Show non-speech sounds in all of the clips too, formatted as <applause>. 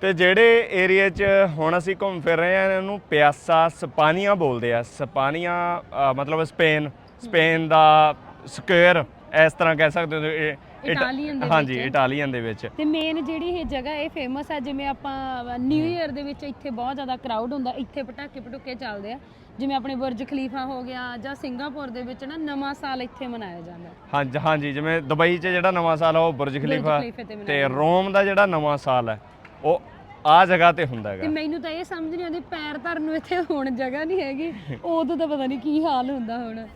ਤੇ ਜਿਹੜੇ ਏਰੀਆ 'ਚ ਹੁਣ ਅਸੀਂ ਘੁੰਮ ਫਿਰ ਰਹੇ ਹਾਂ ਇਹਨੂੰ ਪਿਆਸਾ ਸਪਾਨੀਆ ਬੋਲਦੇ ਆ। ਸਪਾਨੀਆ ਅ, ਮਤਲਬ ਸਪੇਨ ਸਪੇਨ ਦਾ ਸਕੁਅਰ ਇਸ ਤਰ੍ਹਾਂ ਕਹਿ ਸਕਦੇ ਹੋ ਇਹ- ਇਟ- ਇਟਾਲੀਅਨ ਦੇ ਹਾਂਜੀ ਵਿੱਚ। ਇਟਾਲੀਅਨ ਦੇ ਵਿੱਚ। ਤੇ ਮੇਨ ਜਿਹੜੀ ਇਹ ਜਗ੍ਹਾ ਇਹ ਫੇਮਸ ਆ ਜਿਵੇਂ ਆਪਾਂ ਨਿਊ ਇਅਰ ਦੇ ਵਿੱਚ ਇੱਥੇ ਬਹੁਤ ਜ਼ਿਆਦਾ ਕਰਾਊਡ ਹੁੰਦਾ ਇੱਥੇ ਪਟਾਕੇ ਪਟੂਕੇ ਚੱਲਦੇ ਆ। ਜਿਵੇਂ ਆਪਣੇ ਬੁਰਜ ਖਲੀਫਾ ਹੋ ਗਿਆ ਜਾਂ ਸਿੰਗਾਪੁਰ ਦੇ ਵਿੱਚ ਨਾ ਨਵਾਂ ਸਾਲ ਇੱਥੇ ਮਨਾਇਆ ਜਾਂਦਾ। ਹਾਂਜੀ ਹਾਂਜੀ ਜਿਵੇਂ ਦੁਬਈ 'ਚ ਜਿਹੜਾ ਨਵਾਂ ਸਾਲ ਆ ਉਹ ਬੁਰਜ ਖਲੀਫਾ ਖਲੀਫੇ ਤੇ ਤੇ ਰੋਮ ਦਾ ਜਿਹੜਾ ਨਵਾਂ ਸਾਲ ਹੈ ਉਹ ਆ ਜਗ੍ਹਾ ਤੇ ਹੁੰਦਾ ਤੇ ਹੈਗਾ ਮੈਨੂੰ ਤਾਂ ਇਹ ਸਮਝ ਨਹੀਂ ਆਉਂਦੀ ਪੈਰ ਧਰਨ ਨੂੰ ਇੱਥੇ ਹੁਣ ਜਗ੍ਹਾ ਨਹੀਂ ਹੈਗੀ। ਉਦੋਂ ਤਾਂ ਪਤਾ ਨਹੀਂ ਕੀ ਹਾਲ ਹੁੰਦਾ ਹੁਣ।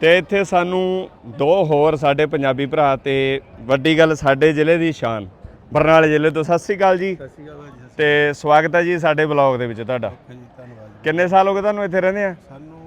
ਤੇ ਇੱਥੇ ਸਾਨੂੰ ਦੋ ਹੋਰ ਸਾਡੇ ਪੰਜਾਬੀ ਭਰਾ ਤੇ ਵੱਡੀ ਗੱਲ ਸਾਡੇ ਜ਼ਿਲ੍ਹੇ ਦੀ ਸ਼ਾਨ। ਬਰਨਾਲੇ ਜ਼ਿਲ੍ਹੇ ਤੋਂ। ਸਤਿ ਸ੍ਰੀ ਅਕਾਲ ਜੀ। ਸਤਿ ਸ਼੍ਰੀ ਅਕਾਲ ਜੀ ਤੇ ਸਵਾਗਤ ਹੈ ਜੀ ਸਾਡੇ ਬਲੌਗ ਦੇ ਵਿੱਚ ਤੁਹਾਡਾ। ਜੀ ਧੰਨਵਾਦ ਜੀ। ਕਿੰਨੇ ਸਾਲ ਹੋ ਗਏ ਤੁਹਾਨੂੰ ਇੱਥੇ ਰਹਿੰਦੇ ਆ? ਸਾਨੂੰ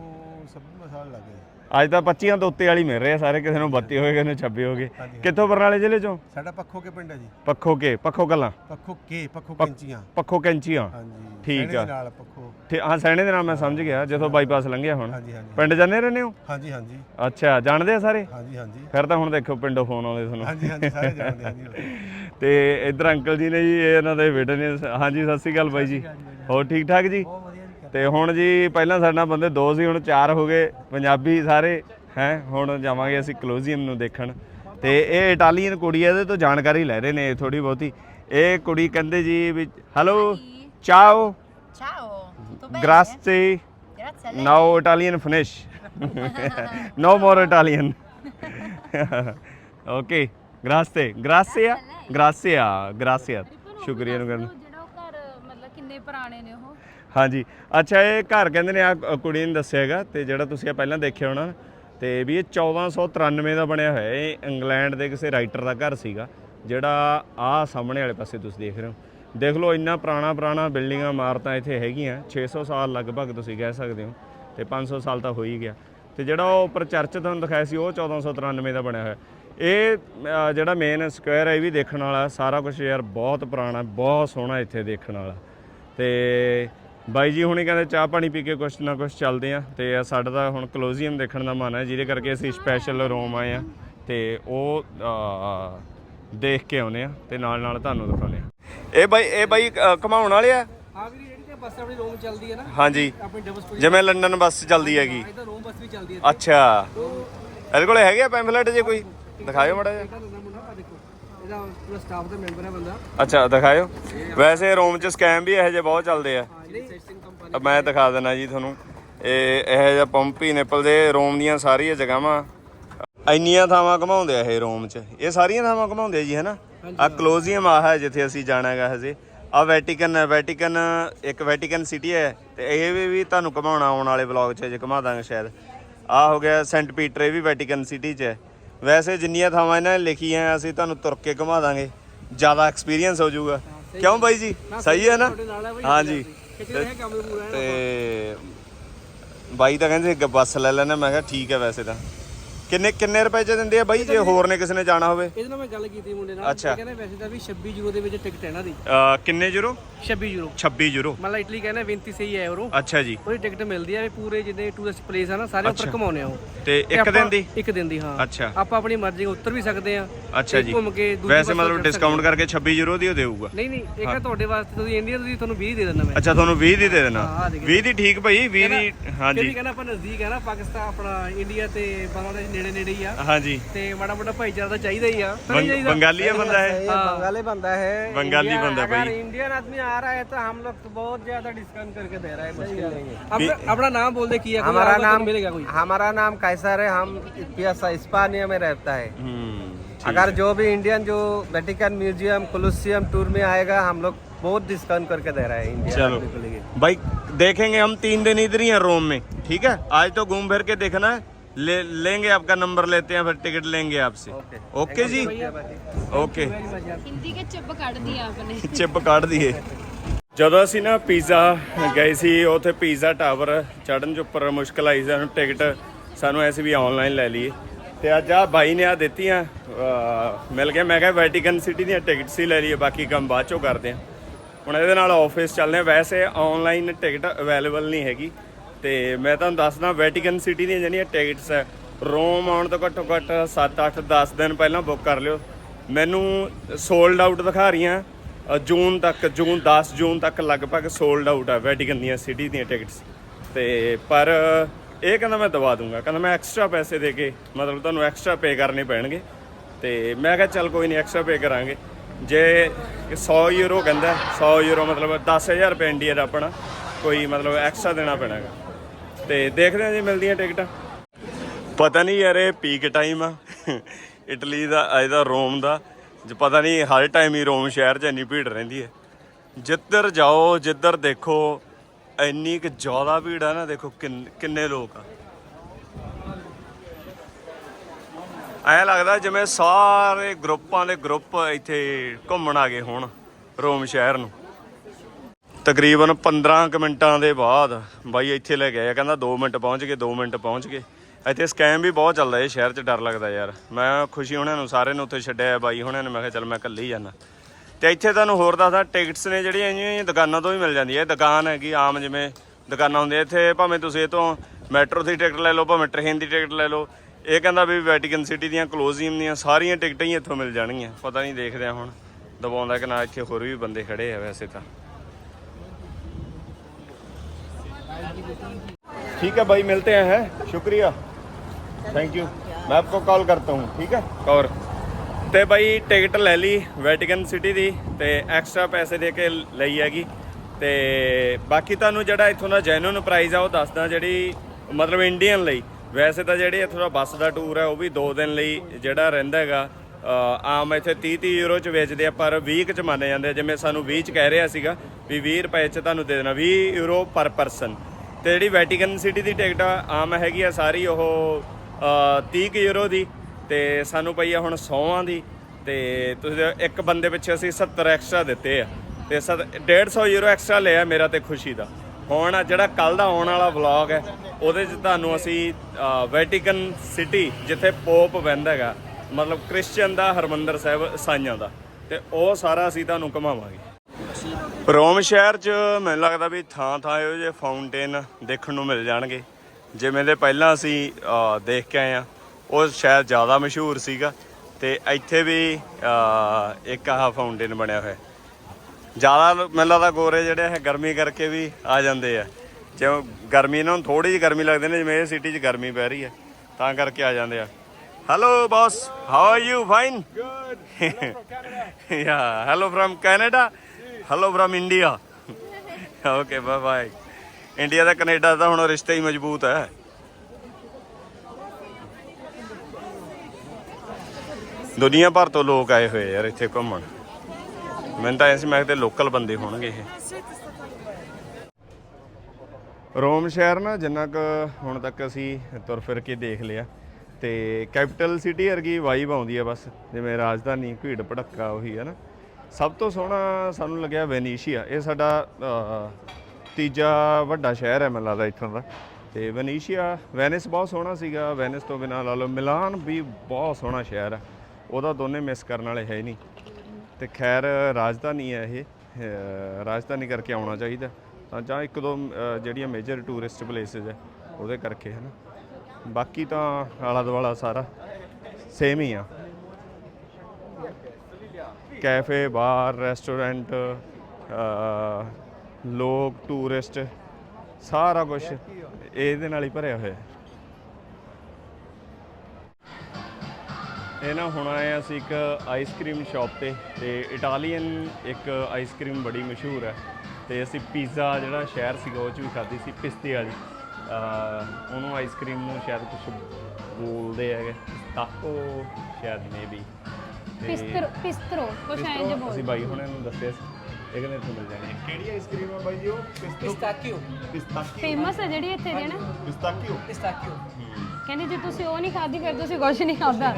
26 ਸਾਲ ਲੱਗੇ ਅੱਜ ਤਾਂ 25 ਤੋਂ ਉੱਤੇ ਵਾਲੀ ਮਿਲ ਰਹੇ ਆ ਸਾਰੇ ਕਿਸੇ ਨੂੰ 32 ਹੋ ਗਏ ਕਿਸੇ ਨੂੰ 26 ਹੋ ਗਏ ਕਿੱਥੋਂ ਬਰਨਾਲੇ ਜ਼ਿਲ੍ਹੇ ਚੋਂ? ਸਾਡਾ ਪੱਖੋ ਕੇ ਪਿੰਡ ਹੈ ਜੀ। ਪੱਖੋ ਕੇ ਪੱਖੋ ਕਲਾਂ। ਪੱਖੋ ਕੇ ਪੱਖੋ ਕੈਂਚੀਆਂ। ਪੱਖੋ ਕੈਂਚੀਆਂ। ਹਾਂਜੀ ਠੀਕ ਆ। ਨਾਲ ਪੱਖੋ ਠੀਕ ਹਾਂ ਸੈਣੇ ਦੇ ਨਾਲ ਮੈਂ ਸਮਝ ਗਿਆ ਜਦੋਂ ਬਾਈਪਾਸ ਲੰਘਿਆ ਹੁਣ। ਹਾਂਜੀ ਹਾਂਜੀ। ਪਿੰਡ ਜਾਂਦੇ ਰਹਿੰਦੇ ਹੋ? ਹਾਂਜੀ ਹਾਂਜੀ। ਅੱਛਾ ਜਾਣਦੇ ਆ ਸਾਰੇ? ਹਾਂਜੀ ਹਾਂਜੀ। ਫਿਰ ਤਾਂ ਹੁਣ ਦੇਖੋ ਪਿੰਡੋਂ ਫੋਨ ਆਉਂਦੇ ਤੁਹਾਨੂੰ। ਹਾਂਜੀ ਹਾਂਜੀ ਸਾਰੇ ਜਾਣਦੇ ਜੀ <laughs> ਤੇ ਇਧਰ ਅੰਕਲ ਜੀ ਨੇ ਜੀ ਇਹ ਇਹਨਾਂ ਦੇ ਬੇਟੇ ਨੇ। ਹਾਂਜੀ ਸਤਿ ਸ੍ਰੀ ਅਕਾਲ ਬਾਈ ਜੀ। ਹੋਰ ਠੀਕ ਠਾਕ ਜੀ? ਬਹੁਤ ਵਧੀਆ ਜੀ ਤੇ ਹੁਣ ਜੀ ਪਹਿਲਾਂ ਸਾਡੇ ਨਾਲ ਬੰਦੇ ਦੋ ਸੀ ਹੁਣ ਚਾਰ ਹੋ ਗਏ। ਪੰਜਾਬੀ ਸਾਰੇ ਹੈ ਹੁਣ ਜਾਵਾਂਗੇ ਅਸੀਂ ਕਲੋਜ਼ੀਅਮ ਨੂੰ ਦੇਖਣ। ਤੇ ਇਹ ਇਟਾਲੀਅਨ ਕੁੜੀ ਹੈ ਇਹਦੇ ਤੋਂ ਜਾਣਕਾਰੀ ਲੈ ਰਹੇ ਨੇ ਥੋੜੀ ਬਹੁਤੀ। ਇਹ ਕੁੜੀ ਕਹਿੰਦੇ ਜੀ ਵੀ ਹੈਲੋ ਚਾਓ। Ciao, tutto bene? ਗ੍ਰਾਸੀ Grazie a lei. Now Italian finish no more Italian okay ਗ੍ਰਾਸਤੇ ਗ੍ਰਾਸੀਆ ਗ੍ਰਾਸੀਆ ਗ੍ਰਾਸੀਆ ਸ਼ੁਕਰੀਆ ਨੂੰ ਕਰਨ ਜਿਹੜਾ ਉਹ ਘਰ ਮਤਲਬ ਕਿੰਨੇ ਪੁਰਾਣੇ ਨੇ ਉਹ? ਹਾਂਜੀ। ਅੱਛਾ ਇਹ ਘਰ ਕਹਿੰਦੇ ਨੇ ਆ ਕੁੜੀ ਨੇ ਦੱਸਿਆ ਹੈਗਾ ਤੇ ਜਿਹੜਾ ਤੁਸੀਂ ਆ ਪਹਿਲਾਂ ਦੇਖਿਆ ਹੋਣਾ ਤੇ ਵੀ ਇਹ 1493 ਦਾ ਬਣਿਆ ਹੋਇਆ। ਇਹ ਇੰਗਲੈਂਡ ਦੇ ਕਿਸੇ ਰਾਈਟਰ ਦਾ ਘਰ ਸੀਗਾ। ਜਿਹੜਾ ਆ ਸਾਹਮਣੇ ਵਾਲੇ ਪਾਸੇ ਤੁਸੀਂ ਦੇਖ ਰਹੇ ਹੋ। ਦੇਖ ਲਓ, ਇੰਨਾ ਪੁਰਾਣਾ ਪੁਰਾਣਾ ਬਿਲਡਿੰਗਾਂ ਇਮਾਰਤਾਂ ਇੱਥੇ ਹੈਗੀਆਂ। 600 ਸਾਲ ਲਗਭਗ ਤੁਸੀਂ ਕਹਿ ਸਕਦੇ ਹੋ ਤੇ 500 ਸਾਲ ਤਾਂ ਹੋ ਹੀ ਗਿਆ। ਤੇ ਜਿਹੜਾ ਉਹ ਉੱਪਰ ਚਰਚ ਤੁਹਾਨੂੰ ਦਿਖਾਇਆ ਸੀ, ਉਹ 1493 ਦਾ ਬਣਿਆ ਹੋਇਆ। ਇਹ ਜਿਹੜਾ ਮੇਨ ਸਕੁਅਰ ਹੈ, ਇਹ ਵੀ ਦੇਖਣ ਵਾਲਾ। ਸਾਰਾ ਕੁਝ ਯਾਰ ਬਹੁਤ ਪੁਰਾਣਾ, ਬਹੁਤ ਸੋਹਣਾ ਇੱਥੇ ਦੇਖਣ ਵਾਲਾ। ਤੇ ਬਾਈ ਜੀ ਹੁਣੇ ਕਹਿੰਦੇ ਚਾਹ ਪਾਣੀ ਪੀ ਕੇ ਕੁਛ ਨਾ ਕੁਛ ਚੱਲਦੇ ਆ। ਤੇ ਸਾਡਾ ਤਾਂ ਹੁਣ ਕਲੋਜ਼ੀਅਮ ਦੇਖਣ ਦਾ ਮਨ ਹੈ, ਜਿਹਦੇ ਕਰਕੇ ਅਸੀਂ ਸਪੈਸ਼ਲ ਰੋਮ ਆਏ ਆ। ਤੇ ਉਹ ਦੇਖ ਕੇ ਆਉਨੇ ਆ ਤੇ ਨਾਲ ਨਾਲ ਤੁਹਾਨੂੰ ਦਿਖਾਉਨੇ ਆ ਇਹ ਬਾਈ ਇਹ ਬਾਈ ਕਮਾਉਣ ਵਾਲੇ ਆ? ਹਾਂ ਵੀਰੇ ਜਿਹੜੀ ਤੇ ਬੱਸ ਆਪਣੀ ਰੋਮ ਚੱਲਦੀ ਹੈ ਨਾ ਹਾਂਜੀ। ਆਪਣੀ ਡਬਲ ਸਪੀਡ ਜਿਵੇਂ ਲੰਡਨ ਬੱਸ ਚੱਲਦੀ ਹੈਗੀ। ਇਧਰ ਰੋਮ ਬੱਸ ਵੀ ਚੱਲਦੀ ਹੈ। ਅੱਛਾ। ਇਹਦੇ ਕੋਲੇ ਹੈਗੇ ਆ ਪੈਂਫਲੇਟ ਜੇ ਕੋਈ? ਦਿਖਾਇਓ ਮੜਾ ਜਿਹਾ। ਇਹਦਾ ਨੰਬਰ ਮੁੰਡਾ ਆ ਦੇਖੋ। ਇਹਦਾ ਪੂਰਾ ਸਟਾਫ ਦਾ ਮੈਂਬਰ ਹੈ ਬੰਦਾ। ਅੱਛਾ ਦਿਖਾਇਓ। ਵੈਸੇ ਰੋਮ 'ਚ ਸਕੈਮ ਵੀ ਇਹੋ ਜਿਹੇ ਬਹੁਤ ਚੱਲਦੇ ਆ। ਮੈਂ ਦਿਖਾ ਦਿੰਦਾ ਜੀ ਤੁਹਾਨੂੰ। ਇਹ ਇਹੋ ਜਿਹਾ ਪੰਪੀ ਨੇਪਲ ਦੇ ਰੋਮ ਦੀਆਂ ਸਾਰੀਆਂ ਜਗ੍ਹਾਵਾਂ। ਇੰਨੀਆਂ ਥਾਵਾਂ ਘਮਾਉਂਦੇ ਆ ਇਹ ਰੋਮ 'ਚ। ਇਹ ਸਾਰੀਆਂ ਥਾਵਾਂ ਘਮਾਉਂਦੇ ਆ ਜੀ ਹੈਨਾ? ਆ ਕਲੋਜ਼ੀਅਮ ਆ ਹੈ ਜਿੱਥੇ ਅਸੀਂ ਜਾਣਾ ਹੈਗਾ ਹਜੇ। ਆ ਵੈਟੀਕਨ ਹੈ ਵੈਟੀਕਨ ਇੱਕ ਵੈਟੀਕਨ ਸਿਟੀ ਹੈ ਤੇ ਇਹ ਵੀ ਵੀ ਤੁਹਾਨੂੰ ਘਮਾਉਣਾ ਆਉਣ ਵਾਲੇ ਵਲੌਗ 'ਚ ਜੇ ਘਮਾ ਦਾਂਗੇ ਸ਼ਾਇਦ। ਆ ਹੋ ਗਿਆ ਸੈਂਟ ਪੀਟਰ ਇਹ ਵੀ ਵੈਟੀਕਨ ਸਿਟੀ 'ਚ ਹੈ। ਵੈਸੇ ਜਿੰਨੀਆਂ ਥਾਵਾਂ ਇਹਨਾਂ ਨੇ ਲਿਖੀਆਂ ਅਸੀਂ ਤੁਹਾਨੂੰ ਤੁਰ ਕੇ ਘਮਾ ਦਾਂਗੇ। ਜ਼ਿਆਦਾ ਐਕਸਪੀਰੀਅੰਸ ਹੋ ਜਾਊਗਾ। ਕਿਉਂ ਬਾਈ ਜੀ? ਸਹੀ ਹੈ ਨਾ? ਹਾਂਜੀ। ਤੇ ਬਾਈ ਤਾਂ ਕਹਿੰਦੇ ਬੱਸ ਲੈ ਲੈਣਾ ਮੈਂ ਕਿਹਾ ਠੀਕ ਹੈ ਵੈਸੇ ਤਾਂ। ਕਿੰਨੇ ਕਿੰਨੇ ਰੁਪਏ ਚ ਦਿੰਦੇ ਆ ਬਾਈ? ਜੇ ਹੋਰ ਨੇ ਕਿਸੇ ਨੇ ਜਾਣਾ ਹੋਵੇ। ਇਹਦੇ ਨਾਲ ਮੈਂ ਗੱਲ ਕੀਤੀ ਮੁੰਡੇ ਨਾਲ। ਅੱਛਾ। ਇਹ ਕਹਿੰਦਾ ਵੈਸੇ ਤਾਂ ਵੀ 26 ਯੂਰੋ ਦੇ ਵਿੱਚ ਟਿਕਟ ਹੈ ਇਹਨਾਂ ਦੀ। ਅਹ ਕਿੰਨੇ ਯੂਰੋ? 26 ਯੂਰੋ। 26 ਯੂਰੋ। ਮਤਲਬ ਇਟਲੀ ਕਹਿੰਦਾ 35 ਸਹੀ ਹੈ ਯੂਰੋ। ਅੱਛਾ ਜੀ। ਉਹਦੀ ਟਿਕਟ ਮਿਲਦੀ ਹੈ ਵੀ ਪੂਰੇ ਜਿੰਨੇ ਟੂਰਿਸਟ ਪਲੇਸ ਆ ਨਾ ਸਾਰੇ ਉੱਪਰ ਘਮਾਉਣੇ ਆ ਉਹ। ਤੇ ਤੇ ਇੱਕ ਆਪਾਂ- ਦਿਨ ਦੀ? ਇੱਕ ਦਿਨ ਦੀ ਹਾਂ। ਅੱਛਾ। ਆਪਾਂ ਆਪਣੀ ਮਰਜ਼ੀ ਨਾਲ ਉੱਤਰ ਵੀ ਸਕਦੇ ਆ ਅੱਛਾ ਜੀ। ਘੁੰਮ ਕੇ ਦੂਜੀ ਵੈਸੇ ਬੱਸ ਮਤਲਬ ਚੜ੍ਹ ਡਿਸਕਾਊਂਟ ਕਰਕੇ 26 ਯੂਰੋ ਦੀ ਉਹ ਦੇਊਗਾ ਨਹੀਂ ਨਹੀਂ ਇੱਕ ਹੈ। ਤੁਹਾਡੇ ਵਾਸਤੇ ਤੁਸੀਂ ਇੰਡੀਆ ਤੁਸੀਂ ਤੁਹਾਨੂੰ 20 ਦੇ ਦਿੰਦਾ ਮੈਂ। ਅੱਛਾ ਤੁਹਾਨੂੰ 20 ਦੀ ਦੇ ਦੇਣਾ। ਹਾਂ, ਆ ਦੇਖ। 20 ਦੀ ਠੀਕ ਭਾਈ 20 ਦੀ ਫਿਰ ਵੀ ਹਾਂਜੀ। ਕਹਿੰਦਾ ਆਪਾਂ ਨਜ਼ਦੀਕ ਹੈ ਨਾ ਪਾਕਿਸਤਾਨ ਆਪਣਾ ਇੰਡੀਆ ਤੇ ਬੰਗਲਾਦੇਸ਼ ਨੇੜੇ ਨੇੜੇ ਹੀ ਆ ਹਾਂਜੀ ਤੇ ਮਾੜਾ ਮੋਟਾ ਭਾਈਚਾਰਾ ਤਾਂ ਚਾਹੀਦਾ ਹੀ ਆ ਤਾਂ ਨਹੀਂ ਬੰਗ- ਚਾਹੀਦਾ ਬੰਗਾਲੀਆ ਬੰਦਾ ਹੈ बंगाली बंदा है बंगाली इंडिया- बंदा अगर भाई। इंडियन आदमी आ रहा है तो हम लोग तो बहुत ज्यादा डिस्काउंट करके दे रहे हैं मुश्किल नहीं है ਆਪਣਾ ਆਪਣਾ ਨਾਮ ਬੋਲ ਦੇ ਕੀ ਆ ਕੋਈ हमारा ਆਊਗਾ नाम ਤੁਹਾਨੂੰ ਮਿਲੇਗਾ ਕੋਈ हमारा नाम कैसर है हम पियासा इस्पानिया में रहता है ਹੂੰ अगर जो भी इंडियन जो वेटिकन म्यूजियम कोलोसियम टूर में आएगा हम लोग बहुत डिस्काउंट करके दे रहे हैं इंडिया चलो आदमी को लिए भाई देखेंगे हम तीन दिन इधर ही हैं रोम में ठीक है आज तो घूम फिर के देखना है ले लेंगे आपका नंबर लेते हैं फिर टिकट लेंगे आपसे ओके जी ओके ਹਿੰਦੀ ਕੇ ਚੱਪ ਕੱਢਦੀ ਆ ਆਪਣੇ ਚਿਪ ਕੱਢ ਦਈਏ ਜਦੋਂ ਅਸੀਂ ਨਾ ਪੀਜ਼ਾ ਗਏ ਸੀ ਉੱਥੇ ਪੀਜ਼ਾ ਟਾਵਰ ਚੜਨ ਚ ਉੱਪਰ ਮੁਸ਼ਕਲ ਆਈ ਸਾਨੂੰ ਟਿਕਟ ਸਾਨੂੰ ਐਸੀ ਵੀ ਆਨਲਾਈਨ ਲੈ ਲਈਏ ਤੇ ਅੱਜ ਆ ਬਾਈ ਨੇ ਆ ਦਿੱਤੀਆਂ ਅਹ ਮਿਲ ਗਿਆ ਮੈਂ ਕਿਹਾ ਵੈਟੀਕਨ ਸਿਟੀ ਦੀਆਂ ਟਿਕਟਸ ਹੀ ਲੈ ਲਈਏ ਬਾਕੀ ਕੰਮ ਬਾਅਦ ਚੋਂ ਕਰਦੇ ਆ ਹੁਣ ਇਹਦੇ ਨਾਲ ਆਫਿਸ ਚੱਲਦੇ ਆ ਵੈਸੇ ਆਨਲਾਈਨ ਟਿਕਟ ਅਵੇਲੇਬਲ ਨਹੀਂ ਹੈਗੀ ਤੇ ਮੈਂ ਤੁਹਾਨੂੰ ਦੱਸਦਾ ਵੈਟੀਕਨ ਸਿਟੀ ਦੀਆਂ ਜਿਹੜੀਆਂ ਟਿਕਟਸ ਹੈ ਰੋਮ ਆਉਣ ਤੋਂ ਘੱਟੋ ਘੱਟ 7 8 10 ਦਿਨ ਪਹਿਲਾਂ ਬੁੱਕ ਕਰ ਲਿਓ। ਮੈਨੂੰ ਸੋਲਡ ਆਊਟ ਦਿਖਾ ਰਹੀਆਂ। ਅ, ਜੂਨ ਤੱਕ ਜੂਨ 10 ਜੂਨ ਤੱਕ ਲਗਭਗ ਸੋਲਡ ਆਊਟ ਹੈ ਵੈਟੀਕਨ ਦੀਆਂ ਸਿਟੀ ਦੀਆਂ ਟਿਕਟਸ ਤੇ ਪਰ ਇਹ ਕਹਿੰਦਾ ਮੈਂ ਦਵਾ ਦੂੰਗਾ। ਕਹਿੰਦਾ ਮੈਂ ਐਕਸਟਰਾ ਪੈਸੇ ਦੇ ਕੇ ਮਤਲਬ ਤੁਹਾਨੂੰ ਐਕਸਟਰਾ ਪੇ ਕਰਨੇ ਪੈਣਗੇ। ਤੇ ਮੈਂ ਕਿਹਾ ਚੱਲ ਕੋਈ ਨਹੀਂ ਐਕਸਟਰਾ ਪੇ ਕਰਾਂਗੇ। ਜੇ 100 ਯੂਰੋ ਕਹਿੰਦਾ 100 ਯੂਰੋ ਮਤਲਬ 10000 ਰੁਪਏ ਇੰਡੀਆ ਦਾ ਆਪਣਾ ਕੋਈ ਮਤਲਬ ਐਕਸਟਰਾ ਦੇਣਾ ਪੈਣਾਗਾ। ਤੇ ਦੇਖਦੇ ਹਾਂ ਜੀ, ਮਿਲਦੀਆਂ ਟਿਕਟਾਂ। ਪਤਾ ਨਹੀਂ ਯਾਰ, ਇਹ ਪੀਕ ਟਾਈਮ ਆ। ਇਟਲੀ ਦਾ ਇਹਦਾ ਰੋਮ ਦਾ। ਜੇ ਪਤਾ ਨਹੀਂ, ਹਰ ਟਾਈਮ ਹੀ ਰੋਮ ਸ਼ਹਿਰ 'ਚ ਇੰਨੀ ਭੀੜ ਰਹਿੰਦੀ ਹੈ। ਜਿੱਧਰ ਜਾਓ, ਜਿੱਧਰ ਦੇਖੋ, ਇੰਨੀ ਕਿ ਜ਼ਿਆਦਾ ਭੀੜ ਆ ਨਾ, ਦੇਖੋ ਕਿੰਨ- ਕਿੰਨੇ ਲੋਕ ਆ। ਐਂ ਲੱਗਦਾ ਜਿਵੇਂ ਸਾਰੇ ਗਰੁੱਪਾਂ ਦੇ ਗਰੁੱਪ ਇੱਥੇ ਘੁੰਮਣ ਆ ਗਏ ਹੋਣ, ਰੋਮ ਸ਼ਹਿਰ ਨੂੰ। ਤਕਰੀਬਨ 15 ਕੁ ਮਿੰਟਾਂ ਦੇ ਬਾਅਦ ਬਾਈ ਇੱਥੇ ਲੈ ਕੇ ਆਇਆ। ਕਹਿੰਦਾ 2 ਮਿੰਟ ਪਹੁੰਚ ਗਏ 2 ਮਿੰਟ ਪਹੁੰਚ ਗਏ। ਇੱਥੇ ਸਕੈਮ ਵੀ ਬਹੁਤ ਚੱਲਦਾ, ਇਹ ਸ਼ਹਿਰ 'ਚ ਡਰ ਲੱਗਦਾ ਯਾਰ। ਮੈਂ ਖੁਸ਼ੀ ਹੁਣਾਂ ਨੂੰ ਸਾਰਿਆਂ ਨੂੰ ਉੱਥੇ ਛੱਡਿਆ, ਬਾਈ ਹੁਣਾਂ ਨੂੰ ਮੈਂ ਕਿਹਾ ਚੱਲ ਮੈਂ ਇਕੱਲੇ ਹੀ ਜਾਣਾ ਤੇ ਇੱਥੇ ਤੁਹਾਨੂੰ ਹੋਰ ਦੱਸਦਾ ਟਿਕਟਸ ਨੇ ਜਿਹੜੀਆਂ ਇੰਨੀਆਂ ਦੁਕਾਨਾਂ ਤੋਂ ਵੀ ਮਿਲ ਜਾਂਦੀ ਹੈ ਇਹ ਦੁਕਾਨ ਹੈਗੀ ਆਮ ਜਿਵੇਂ ਦੁਕਾਨਾਂ ਹੁੰਦੀਆਂ। ਇੱਥੇ ਭਾਵੇਂ ਤੁਸੀਂ ਇਹ ਤੋਂ ਮੈਟਰੋ ਦੀ ਟਿਕਟ ਲੈ ਲਓ, ਭਾਵੇਂ ਟ੍ਰੇਨ ਦੀ ਟਿਕਟ ਲੈ ਲਓ। ਇਹ ਕਹਿੰਦਾ ਵੀ ਵੈਟੀਕਨ ਸਿਟੀ ਦੀਆਂ ਕਲੋਜ਼ੀਅਮ ਦੀਆਂ ਸਾਰੀਆਂ ਟਿਕਟਾਂ ਹੀ ਇੱਥੋਂ ਮਿਲ ਜਾਣਗੀਆਂ। ਪਤਾ ਨਹੀਂ ਦੇਖਦੇ ਹੁਣ, ਦਬਾਉਂਦਾ ਕਿ ਨਾ ਇੱਥੇ ਹੋਰ ਵੀ ਬੰਦੇ ਖੜੇ ਆ ਵੈਸੇ ਤਾਂ। ठीक है भाई मिलते हैं हैं शुक्रिया थैंक यू मैं आपको कॉल करता हूँ ठीक है और ਤੇ ਬਾਈ ਟਿਕਟ ਲੈ ਲਈ ਵੈਟੀਕਨ ਸਿਟੀ ਦੀ ਤੇ ਐਕਸਟਰਾ ਪੈਸੇ ਦੇ ਕੇ ਲਈ ਹੈਗੀ ਤੇ ਬਾਕੀ ਤੁਹਾਨੂੰ ਜਿਹੜਾ ਇੱਥੋਂ ਦਾ ਜੈਨੂਨ ਪ੍ਰਾਈਸ ਆ ਉਹ ਦੱਸਦਾ ਜਿਹੜੀ ਮਤਲਬ ਇੰਡੀਅਨ ਲਈ ਵੈਸੇ ਤਾਂ ਜਿਹੜੀ ਇੱਥੋਂ ਦਾ ਬੱਸ ਦਾ ਟੂਰ ਹੈ ਉਹ ਵੀ 2 ਦਿਨ ਲਈ ਜਿਹੜਾ ਰਹਿੰਦਾ ਹੈਗਾ ਅ, ਆਮ ਇੱਥੇ 30 30 ਯੂਰੋ ਚ ਵੇਚਦੇ ਆ ਪਰ 20 ਕੁ ਚ ਮੰਨੇ ਜਾਂਦੇ ਆ ਜਿਵੇਂ ਸਾਨੂੰ 20 ਚ ਕਹਿ ਰਿਹਾ ਸੀਗਾ ਵੀ 20 ਰੁਪਏ ਚ ਤੁਹਾਨੂੰ ਦੇ ਦੇਣਾ 20 ਯੂਰੋ ਪਰ ਪਰਸਨ ਤੇ ਜਿਹੜੀ ਵੈਟੀਕਨ ਸਿਟੀ ਦੀ ਟਿਕਟ ਆਮ ਹੈਗੀ ਆ ਸਾਰੀ ਉਹ ਅ, 30 ਕੁ ਯੂਰੋ ਦੀ ਤੇ ਸਾਨੂੰ ਪਈ ਆ ਹੁਣ 100ਾਂ ਦੀ ਤੇ ਤੁਸੀਂ ਇੱਕ ਬੰਦੇ ਪਿੱਛੇ ਅਸੀਂ 70 ਐਕਸਟਰਾ ਦਿੱਤੇ ਆ ਤੇ ਸੱਤ- 150 ਯੂਰੋ ਐਕਸਟਰਾ ਲਿਆ ਮੇਰਾ ਤੇ ਖੁਸ਼ੀ ਦਾ। ਹੁਣ ਜਿਹੜਾ ਕੱਲ ਦਾ ਆਉਣ ਵਾਲਾ ਵਲੌਗ ਹੈ ਉਹਦੇ 'ਚ ਤੁਹਾਨੂੰ ਅਸੀਂ ਵੈਟੀਕਨ ਸਿਟੀ ਜਿੱਥੇ ਪੋਪ ਬਹਿੰਦਾ ਹੈਗਾ ਮਤਲਬ ਕ੍ਰਿਸਚੀਅਨ ਦਾ ਹਰਮੰਦਰ ਸਾਹਿਬ ਸਾਈਆਂ ਦਾ ਤੇ ਉਹ ਸਾਰਾ ਅਸੀਂ ਤੁਹਾਨੂੰ ਘੁਮਾਵਾਂਗੇ। ਰੋਮ ਸ਼ਹਿਰ 'ਚ ਮੈਨੂੰ ਲੱਗਦਾ ਵੀ ਥਾਂ ਥਾਂ ਇਹੋ ਜਿਹੇ ਫਾਊਂਟੇਨ ਦੇਖਣ ਨੂੰ ਮਿਲ ਜਾਣਗੇ। ਜਿਵੇਂ ਦੇ ਪਹਿਲਾਂ ਅਸੀਂ ਦੇਖ ਕੇ ਆਏ ਆ ਉਹ ਸ਼ਾਇਦ ਜ਼ਿਆਦਾ ਮਸ਼ਹੂਰ ਸੀਗਾ ਤੇ ਇੱਥੇ ਵੀ ਇੱਕ ਆਹ ਫਾਊਂਟੇਨ ਬਣਿਆ ਹੋਇਆ। ਜ਼ਿਆਦਾ ਮੈਨੂੰ ਲੱਗਦਾ ਗੋਰੇ ਜਿਹੜੇ ਇਹ ਗਰਮੀ ਕਰਕੇ ਵੀ ਆ ਜਾਂਦੇ ਆ। ਜਿਵੇਂ ਗਰਮੀ ਨੂੰ ਥੋੜੀ ਜਿਹੀ ਗਰਮੀ ਲੱਗਦੀ ਨੇ ਜਿਵੇਂ ਇਹ ਸਿਟੀ 'ਚ ਗਰਮੀ ਪੈ ਰਹੀ ਹੈ ਤਾਂ ਕਰਕੇ ਆ ਜਾਂਦੇ ਆ। Hello boss how are you fine good yeah hello from Canada hello from India okay bye bye India the Canada ਦਾ ਹੁਣ ਰਿਸ਼ਤਾ ਹੀ ਮਜ਼ਬੂਤ ਹੈ। ਦੁਨੀਆ ਭਰ ਤੋਂ ਲੋਕ ਆਏ ਹੋਏ ਯਾਰ ਇੱਥੇ ਘੁੰਮਣ। ਮੈਨੂੰ ਤਾਂ ਐਸੀ ਮੈਂ ਕਿਤੇ ਲੋਕਲ ਬੰਦੇ ਹੋਣਗੇ ਇਹ। ਰੋਮ ਸ਼ਹਿਰ ਨਾ ਜਿੰਨਾ ਕੁ ਹੁਣ ਤੱਕ ਅਸੀਂ ਤੁਰ ਫਿਰ ਕੇ ਦੇਖ ਲਿਆ, ਤੇ ਕੈਪੀਟਲ ਸਿਟੀ ਵਰਗੀ ਵਾਈਬ ਆਉਂਦੀ ਹੈ ਬਸ, ਜਿਵੇਂ ਰਾਜਧਾਨੀ ਭੀੜ ਭੜੱਕਾ ਉਹੀ ਹੈ ਨਾ। ਸਭ ਤੋਂ ਸੋਹਣਾ ਸਾਨੂੰ ਲੱਗਿਆ ਵੈਨੀਸ਼ੀਆ। ਇਹ ਸਾਡਾ ਤੀਜਾ ਵੱਡਾ ਸ਼ਹਿਰ ਹੈ ਮੈਨੂੰ ਲੱਗਦਾ ਇੱਥੋਂ ਦਾ। ਤੇ ਵੈਨੀਸ਼ੀਆ, ਵੈਨਿਸ ਬਹੁਤ ਸੋਹਣਾ ਸੀਗਾ। ਵੈਨਿਸ ਤੋਂ ਬਿਨਾਂ ਲਾ ਲਓ, ਮਿਲਾਨ ਵੀ ਬਹੁਤ ਸੋਹਣਾ ਸ਼ਹਿਰ ਹੈ। ਉਹਦਾ ਦੋਨੇ ਮਿਸ ਕਰਨ ਵਾਲੇ ਹੈ ਨਹੀਂ। ਤੇ ਖੈਰ, ਰਾਜਧਾਨੀ ਹੈ ਇਹ। ਰਾਜਧਾਨੀ ਕਰਕੇ ਆਉਣਾ ਚਾਹੀਦਾ। ਤਾਂ ਜਾਂ ਇੱਕ ਦੋ ਜਿਹੜੀਆਂ ਮੇਜਰ ਟੂਰਿਸਟ ਪਲੇਸਿਸ ਹੈ, ਉਹਦੇ ਕਰਕੇ ਹੈ ਨਾ। ਬਾਕੀ ਤਾਂ ਆਲਾ ਦੁਆਲਾ ਸਾਰਾ ਸੇਮ ਹੀ ਆ। ਕੈਫੇ, ਬਾਰ, ਰੈਸਟੋਰੈਂਟ ਲੋਕ, ਟੂਰਿਸਟ, ਸਾਰਾ ਕੁਝ ਇਹਦੇ ਨਾਲ ਹੀ ਭਰਿਆ ਹੋਇਆ। ਹੈ ਇਹ ਨਾ ਹੁਣ ਆਏ ਹਾਂ ਅਸੀਂ ਇੱਕ ਆਈਸਕ੍ਰੀਮ ਸ਼ਾਪ ਤੇ ਤੇ ਇਟਾਲੀਅਨ ਇੱਕ ਆਈਸਕ੍ਰੀਮ ਬੜੀ ਮਸ਼ਹੂਰ ਹੈ। ਤੇ ਅਸੀਂ ਪੀਜ਼ਾ ਜਿਹੜਾ ਸ਼ਹਿਰ ਸੀਗਾ ਉਹ ਚ ਵੀ ਖਾਧੀ ਸੀ, ਪਿਸਤੇ ਵਾਲੀ। ਉਹਨੂੰ ਆਈਸਕ੍ਰੀਮ ਨੂੰ ਸ਼ਾਇਦ ਕੁਝ ਬੋਲਦੇ ਹੈਗੇ, ਤਾਕੋ ਸ਼ਾਇਦ ਮੇਬੀ ਪਿਸਤਰ ਪਿਸਤਰੋ ਕੁਛ ਐਂ ਜੇ ਬੋਲ ਅਸੀਂ ਬਾਈ ਹੁਣਾਂ ਨੂੰ ਦੱਸਿਆ ਸੀ। ਇਹ ਕਹਿੰਦੇ ਇੱਥੋਂ ਮਿਲ ਜਾਣੀ ਹੈ। ਕਿਹੜੀ ਆਈਸਕ੍ਰੀਮ ਹੈ ਬਾਈ ਜੀ ਉਹ? ਪਿਸਤੋ ਪਿਸਤਾਕੀਓ। ਪਿਸਤਾਕੀਓ। ਫੇਮਸ ਹੈ ਜਿਹੜੀ ਇੱਥੇ ਦੀ ਨਾ? ਪਿਸਤਾਕੀਓ। ਪਿਸਤਾਕੀਓ। ਕਹਿੰਦੇ ਜੇ ਤੁਸੀਂ ਉਹ ਨਹੀਂ ਖਾਧੀ ਫਿਰ ਤੁਸੀਂ ਕੁਛ ਨਹੀਂ ਖਾਧਾ।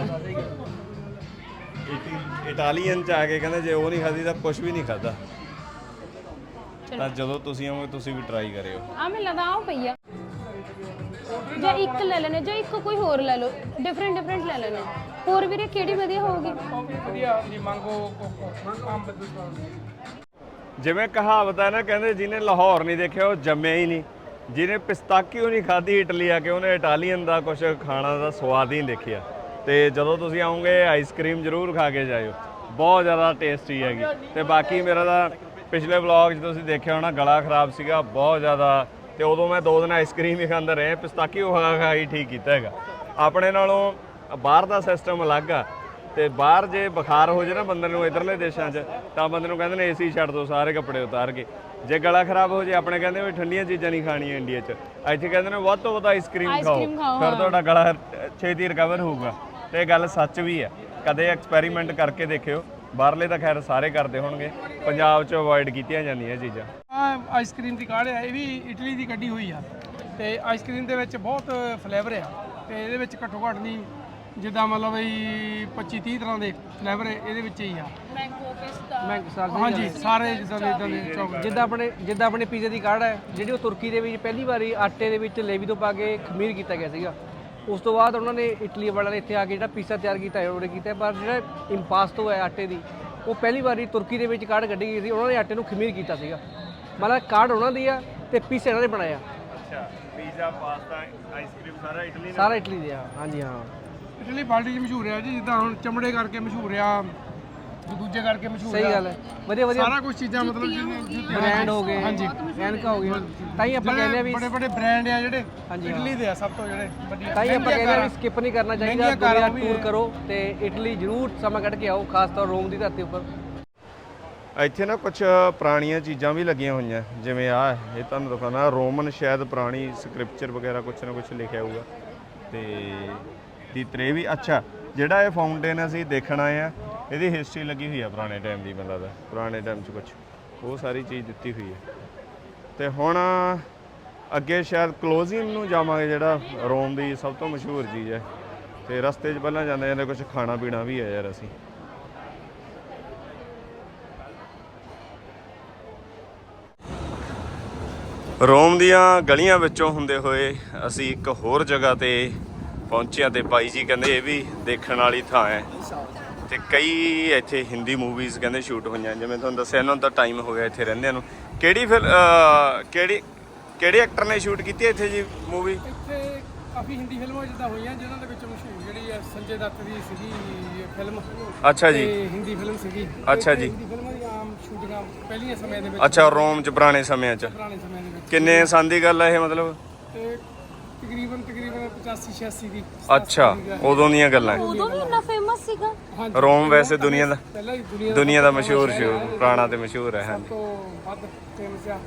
ਇਟ- ਇਟਾਲੀਅਨ ਚ ਆ ਕੇ ਕਹਿੰਦੇ ਜੇ ਉਹ ਨਹੀਂ ਖਾਧੀ ਤਾਂ ਕੁਝ ਵੀ ਨਹੀਂ ਖਾਦਾ ਤਾਂ ਜਦੋਂ ਤੁਸੀਂ ਆਓਗੇ ਤੁਸੀਂ ਵੀ ਟਰਾਈ ਕਰਿਓ। ਆ ਮੈਨੂੰ ਲੱਗਦਾ ਆਹ ਪਈ ਆ। ਜਾਂ ਇੱਕ ਲੈ ਲੈਣੇ ਜਾਂ ਇੱਕ ਕੋਈ ਹੋਰ ਲੈ ਲਓ। ਡਿਫਰੈਂਟ ਡਿਫਰੈਂਟ ਲੈ ਲੈਣੇ। ਹੋਰ ਵੀਰੇ ਕਿਹੜੀ ਵਧੀਆ ਹੋਊਗੀ? ਵਧੀਆ ਜੀ ਮੰਗੋ ਕੋਕੋ ਅੰਬ ਜਿਵੇਂ ਕਹਾਵਤ ਹੈ ਨਾ ਕਹਿੰਦੇ ਜਿਹਨੇ ਲਾਹੌਰ ਨਹੀਂ ਦੇਖਿਆ ਉਹ ਜੰਮਿਆ ਹੀ ਨਹੀਂ। ਜਿਹਨੇ ਪਿਸਤਾਕੀਓ ਨਹੀਂ ਖਾਧੀ ਇਟਲੀ ਆ ਕੇ ਉਹਨੇ ਇਟਾਲੀਅਨ ਦਾ ਕੁਝ ਖਾਣਾ ਦਾ ਸਵਾਦ ਹੀ ਨਹੀਂ ਦੇਖਿਆ। ਤੇ ਜਦੋਂ ਤੁਸੀਂ ਆਓਗੇ ਆਈਸਕ੍ਰੀਮ ਜ਼ਰੂਰ ਖਾ ਕੇ ਜਾਇਓ। ਬਹੁਤ ਜ਼ਿਆਦਾ ਟੇਸਟੀ ਹੈਗੀ। ਤੇ ਬਾਕੀ ਮੇਰਾ ਤਾਂ ਪਿਛਲੇ ਵਲੌਗ 'ਚ ਤੁਸੀਂ ਦੇਖਿਆ ਹੋਣਾ ਗਲਾ ਖਰਾਬ ਸੀਗਾ ਬਹੁਤ ਜ਼ਿਆਦਾ। ਤੇ ਉਦੋਂ ਮੈਂ ਦੋ ਦਿਨ ਆਈਸਕ੍ਰੀਮ ਹੀ ਖਾਂਦਾ ਰਿਹਾ ਪਿਸਤਾਕੀਓ ਖਾ ਖਾ ਹੀ ਠੀਕ ਕੀਤਾ ਹੈਗਾ। ਆਪਣੇ ਨਾਲੋਂ ਬਾਹਰ ਦਾ ਸਿਸਟਮ ਅਲੱਗ ਆ ਤੇ ਬਾਹਰ ਜੇ ਬੁਖਾਰ ਹੋ ਜੇ ਨਾ ਬੰਦੇ ਨੂੰ ਇਧਰਲੇ ਦੇਸ਼ਾਂ 'ਚ ਤਾਂ ਬੰਦੇ ਨੂੰ ਕਹਿੰਦੇ ਨੇ ਏਸੀ ਛੱਡ ਦੋ ਸਾਰੇ ਕੱਪੜੇ ਉਤਾਰ ਕੇ। ਜੇ ਗਲਾ ਖਰਾਬ ਹੋ ਜੇ ਆਪਣੇ ਕਹਿੰਦੇ ਵੀ ਠੰਡੀਆਂ ਚੀਜ਼ਾਂ ਨਹੀਂ ਖਾਣੀਆਂ ਇੰਡੀਆ 'ਚ। ਇੱਥੇ ਕਹਿੰਦੇ ਨੇ ਵੱਧ ਤੋਂ ਵੱਧ ਆਈਸਕ੍ਰੀਮ ਖਾਓ। ਆਈਸਕ੍ਰੀਮ ਖਾਓ, ਫਿਰ। ਤੁਹਾਡਾ ਗਲਾ ਛੇਤੀ ਰਿਕਵਰ ਹੋਊਗਾ। ਤੇ ਇਹ ਗੱਲ ਸੱਚ ਵੀ ਹੈ ਕਦੇ ਐਕਸਪੈਰੀਮੈਂਟ ਕਰਕੇ ਦੇਖਿਓ। ਬਾਹਰਲੇ ਤਾਂ ਖੈਰ ਸਾਰੇ ਕਰਦੇ ਹੋਣਗੇ। ਪੰਜਾਬ 'ਚ ਅਵੋਇਡ ਕੀਤੀਆਂ ਜਾਂਦੀਆਂ ਚੀਜ਼ਾਂ। ਆ ਆਈਸਕ੍ਰੀਮ ਦੀ ਕਾਢ ਹੈ ਇਹ ਵੀ ਇਟਲੀ ਦੀ ਕੱਢੀ ਹੋਈ ਆ। ਤੇ ਆਈਸਕ੍ਰੀਮ ਦੇ ਵਿੱਚ ਬਹੁਤ ਫਲੇਵਰ ਆ। ਤੇ ਇਹਦੇ ਵਿੱਚ ਘੱਟੋ ਘੱਟ ਨਹੀਂ ਜਿੱਦਾਂ ਮਤਲਬ ਵੀ 25 30 ਤਰ੍ਹਾਂ ਦੇ ਫਲੇਵਰ ਇਹਦੇ ਵਿੱਚ ਹੀ ਆ। ਮੈਂਗੋ ਪਿਸਤਾ ਹਾਂਜੀ ਸਾਰੇ ਜਿੱਦਾਂ ਦੇ ਇਦਾਂ ਦੇ। ਜਿੱਦਾਂ ਆਪਣੇ ਜਿੱਦਾਂ ਆਪਣੇ ਪੀਜ਼ੇ ਦੀ ਹੈ ਜਿਹੜੀ ਉਹ ਤੁਰਕੀ ਦੇ ਵਿੱਚ ਪਹਿਲੀ ਵਾਰੀ ਆਟੇ ਦੇ ਵਿੱਚ ਲੇਵੀ ਤੋਂ ਪਾ ਕੇ ਖਮੀਰ ਕੀਤਾ ਗਿਆ ਸੀਗਾ। ਉਸ ਤੋਂ ਬਾਅਦ ਉਹਨਾਂ ਨੇ ਇਟਲੀ ਵਾਲਿਆਂ ਨੇ ਇੱਥੇ ਆ ਕੇ ਜਿਹੜਾ ਪੀਜ਼ਾ ਤਿਆਰ ਕੀਤਾ ਹੈ ਉਹਨੇ ਕੀਤਾ ਹੈ। ਪਰ ਜਿਹੜਾ ਇੰਪਾਸਟੋ ਹੈ ਆਟੇ ਦੀ ਉਹ ਪਹਿਲੀ ਵਾਰੀ ਤੁਰਕੀ ਦੇ ਵਿੱਚ ਕਾਢ ਕੱਢੀ ਗਈ ਸੀ ਉਹਨਾਂ ਨੇ ਆਟੇ ਨੂੰ ਖਮੀਰ ਕੀਤਾ ਸੀਗਾ। ਮਤਲਬ ਕਾਢ ਉਹਨਾਂ ਦੀ ਆ ਤੇ ਪੀਜ਼ਾ ਇਹਨਾਂ ਨੇ ਬਣਾਇਆ। ਅੱਛਾ ਪੀਜ਼ਾ ਪਾਸਤਾ ਆਈਸਕ੍ਰੀਮ ਸਾਰਾ ਇਟਲੀ ਸਾਰਾ ਇਟਲੀ ਦੇ ਆ ਹਾਂਜੀ ਹਾਂ। ਇਟਲੀ ਬਾਲਟੀ 'ਚ ਮਸ਼ਹੂਰ ਆ ਜੀ ਜਿੱਦਾਂ ਹੁਣ ਚਮੜੇ ਕਰਕੇ ਮਸ਼ਹੂਰ ਆ ਦੂਜੇ ਕਰਕੇ ਮਸ਼ਹੂਰ ਸਹੀ ਆ। ਗੱਲ ਹੈ। ਵਧੀਆ ਵਧੀਆ। ਸਾਰਾ ਕੁਝ ਚੀਜ਼ਾਂ ਮਤਲਬ ਜਿਵੇਂ ਬ੍ਰਾਂਡ ਹੋ ਗਏ ਹਾਂਜੀ। ਐਨਕਾ ਹੋ ਗਈਆਂ। ਤਾਂ ਹੀ ਆਪਾਂ ਕਹਿੰਦੇ ਆ ਵੀ ਬੜੇ ਬੜੇ ਬ੍ਰਾਂਡ ਆ ਜਿਹੜੇ ਇਟਲੀ ਦੇ ਆ ਸਭ ਤੋਂ ਜਿਹੜੇ ਵਧੀਆ। ਤਾਂ ਹੀ ਆਪਾਂ ਕਹਿੰਦੇ ਆ ਵੀ ਸਕਿਪ ਨਹੀਂ ਕਰਨਾ ਚਾਹੀਦਾ ਦੁਨੀਆ ਟੂਰ ਕਰੋ ਤੇ ਇਟਲੀ ਜ਼ਰੂਰ ਸਮਾਂ ਕੱਢ ਕੇ ਆਓ ਖਾਸ ਤੌਰ ਰੋਮ ਦੀ ਧਰਤੀ ਉੱਪਰ। ਇੱਥੇ ਨਾ ਕੁਝ ਪੁਰਾਣੀਆਂ ਚੀਜ਼ਾਂ ਵੀ ਲੱਗੀਆਂ ਹੋਈਆਂ ਜਿਵੇਂ ਆ ਇਹ ਤੁਹਾਨੂੰ ਦਿਖਾਣਾ ਰੋਮਨ ਸ਼ਾਇਦ ਪੁਰਾਣੀ ਸਕ੍ਰਿਪਚਰ ਵਗੈਰਾ ਕੁਝ ਨਾ ਕੁਝ ਲਿਖਿਆ ਹੋਊਗਾ। ਤੇ ਦੀ ਤਰੇ ਵੀ। ਅੱਛਾ, ਜਿਹੜਾ ਇਹ ਫਾਊਂਟੇਨ ਅਸੀਂ ਦੇਖਣ ਆਏ ਆ, ਇਹਦੀ ਹਿਸਟਰੀ ਲੱਗੀ ਹੋਈ ਆ ਪੁਰਾਣੇ ਟਾਈਮ ਦੀ ਮੈਨੂੰ ਲੱਗਦਾ ਪੁਰਾਣੇ ਟਾਈਮ 'ਚ ਕੁਝ ਉਹ ਸਾਰੀ ਚੀਜ਼ ਦਿੱਤੀ ਹੋਈ ਹੈ ਤੇ ਹੁਣ ਅੱਗੇ ਸ਼ਾਇਦ ਕਲੋਜ਼ੀਅਮ ਨੂੰ ਜਾਵਾਂਗੇ, ਜਿਹੜਾ ਰੋਮ ਦੀ ਸਭ ਤੋਂ ਮਸ਼ਹੂਰ ਚੀਜ਼ ਹੈ ਤੇ ਰਸਤੇ 'ਚ ਪਹਿਲਾਂ ਜਾਂਦੇ ਜਾਂਦੇ ਕੁਝ ਖਾਣਾ ਪੀਣਾ ਵੀ ਹੈ ਯਾਰ ਅਸੀਂ। ਰੋਮ ਦੀਆਂ ਗਲੀਆਂ ਵਿੱਚੋਂ ਹੁੰਦੇ ਹੋਏ ਅਸੀਂ ਇੱਕ ਹੋਰ ਜਗ੍ਹਾ ਤੇ ਪਹੁੰਚੇ ਹਾਂ ਤੇ ਬਾਈ ਜੀ ਕਹਿੰਦੇ ਇਹ ਵੀ ਦੇਖਣ ਵਾਲੀ ਥਾਂ ਹੈ। ਤੇ ਕਈ ਇੱਥੇ ਹਿੰਦੀ ਮੂਵੀਜ਼ ਕਹਿੰਦੇ ਸ਼ੂਟ ਹੋਈਆਂ ਜਿਵੇਂ ਤੁਹਾਨੂੰ ਦੱਸਿਆ ਇਹਨਾਂ ਤਾਂ ਟਾਈਮ ਹੋ ਗਿਆ ਇੱਥੇ ਰਹਿੰਦਿਆਂ ਨੂੰ। ਕਿਹੜੀ ਫਿਰ ਕਿਹੜੀ ਕਿਹੜੇ ਐਕਟਰ ਨੇ ਸ਼ੂਟ ਕੀਤੀ ਇੱਥੇ ਜੀ ਮੂਵੀ ਇੱਥੇ ਕਾਫੀ ਹਿੰਦੀ ਫਿਲਮਾਂ ਜਿੱਦਾਂ ਹੋਈਆਂ ਜਿਨ੍ਹਾਂ ਦੇ ਵਿੱਚ ਮਸ਼ਹੂਰ ਜਿਹੜੀ ਹੈ ਸੰਜੇ ਦੱਤ ਦੀ ਸੀਗੀ ਫਿਲਮ ਅੱਛਾ ਜੀ। ਤੇ ਹਿੰਦੀ ਫਿਲਮ ਸੀਗੀ। ਅੱਛਾ ਜੀ। ਹਿੰਦੀ ਫਿਲਮਾਂ ਦੀਆਂ ਆਮ ਸ਼ੂਟਿੰਗਾਂ ਪਹਿਲੀਆਂ ਸਮੇਂ ਦੇ ਵਿੱਚ ਅੱਛਾ ਰੋਮ ਚ ਪੁਰਾਣੇ ਸਮਿਆਂ ਚ। ਪੁਰਾਣੇ ਸਮੇਂ ਦੇ ਵਿੱਚ। ਕਿੰਨੇ ਸਾਲ ਦੀ ਗੱਲ ਹੈ ਇਹ ਮਤਲਬ? ਤੇ ਤਕਰੀਬਨ ਤਕਰੀਬਨ 85 86 ਦੀ ਅੱਛਾ ਉਦੋਂ ਦੀਆਂ ਗੱਲਾਂ। ਹੈ। ਉਦੋਂ ਵੀ ਇੰਨਾ ਫੇਮਸ ਸੀਗਾ। ਹਾਂਜੀ। ਰੋਮ ਵੈਸੇ ਦੁਨੀਆ ਦਾ ਪਹਿਲਾਂ ਹੀ ਦੁਨੀਆ ਦੁਨੀਆ ਦਾ ਮਸ਼ਹੂਰ ਸ਼ਹਿਰ ਪੁਰਾਣਾ ਤੇ ਮਸ਼ਹੂਰ ਹੈ ਹਾਂਜੀ। ਤੋਂ ਵੱਧ ਫੇਮਸ ਆ।